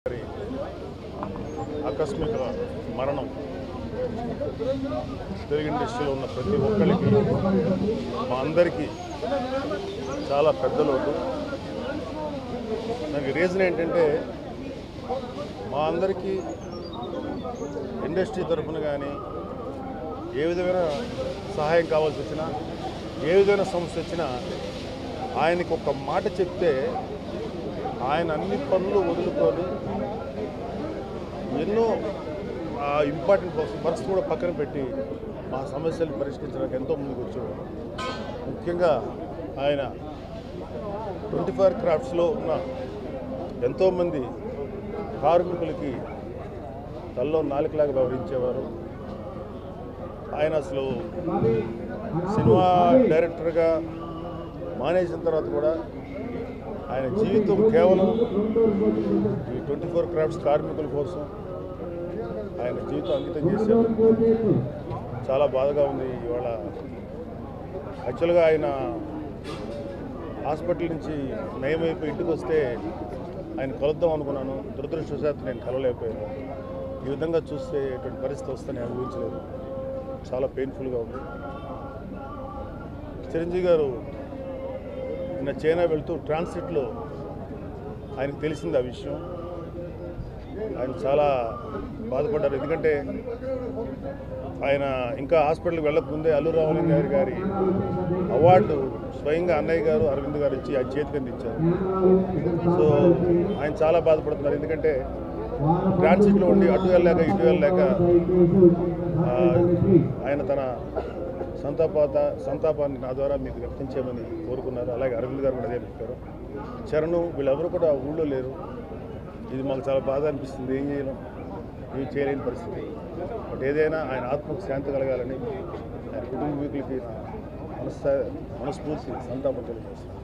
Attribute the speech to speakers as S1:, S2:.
S1: గారి ఆకస్మిక మరణం తెలుగు ఇండస్ట్రీలో ఉన్న ప్రతి ఒక్కరికి మా అందరికీ చాలా పెద్దలోటు దానికి రీజన్ ఏంటంటే మా అందరికీ ఇండస్ట్రీ తరఫున కానీ ఏ విధమైన సహాయం కావాల్సి వచ్చినా ఏ విధమైన సమస్య వచ్చినా ఆయనకు ఒక మాట చెప్తే ఆయన అన్ని పనులు వదులుకొని ఎన్నో ఇంపార్టెంట్ వర్క్స్ కూడా పక్కన పెట్టి మా సమస్యలు పరిష్కరించడానికి ఎంతో ముందుకు వచ్చాడు ముఖ్యంగా ఆయన ట్వంటీ ఫోర్ క్రాఫ్ట్స్లో ఉన్న ఎంతోమంది కార్మికులకి తల్లో నాలుకలాగా వ్యవహరించేవారు. ఆయన అసలు సినిమా డైరెక్టర్గా మానేసిన తర్వాత కూడా ఆయన జీవితం కేవలం ఈ ట్వంటీ ఫోర్ క్రాఫ్ట్స్ కార్మికుల కోసం ఆయన జీవితం అంకితం చేశారు. చాలా బాధగా ఉంది ఇవాళ. యాక్చువల్గా ఆయన హాస్పిటల్ నుంచి నయమైపోయి ఇంటికి వస్తే ఆయన కలుద్దాం అనుకున్నాను. దురదృష్టవశాత్తు నేను కలవలేకపోయాను. ఈ విధంగా చూస్తే ఎటువంటి పరిస్థితి వస్తుందని నేను అనుభవించలేదు. చాలా పెయిన్ఫుల్గా ఉంది. చిరంజీవి గారు నిన్న చైనా వెళ్తూ ట్రాన్సిట్లో ఆయనకు తెలిసింది ఆ విషయం. ఆయన చాలా బాధపడ్డారు. ఎందుకంటే ఆయన ఇంకా హాస్పిటల్కి వెళ్ళకముందే అల్లు రామలింగ గారి గారి అవార్డు స్వయంగా అన్నయ్య గారు అరవింద్ గారు ఇచ్చి ఆ చేతికి అందించారు. సో ఆయన చాలా బాధపడుతున్నారు. ఎందుకంటే ట్రాన్సిట్లో ఉండి అటు వెళ్ళలేక ఇటు వెళ్ళలేక ఆయన తన సంతాపాత సంతాపాన్ని నా ద్వారా మీకు వ్యక్తం చేయమని కోరుకున్నారు. అలాగే అరవింద్ గారు కూడా అదే చెప్పారు. చరణు వీళ్ళెవరు కూడా ఊళ్ళో లేరు. ఇది మాకు చాలా బాధ అనిపిస్తుంది. ఏం చేయలేం. ఏం చేయలేని పరిస్థితి. బట్ ఏదైనా ఆయన ఆత్మకు శాంతి కలగాలని ఆయన కుటుంబీకులకి మనస్సా మనస్ఫూర్తి సంతాపం తెలియజేస్తున్నాను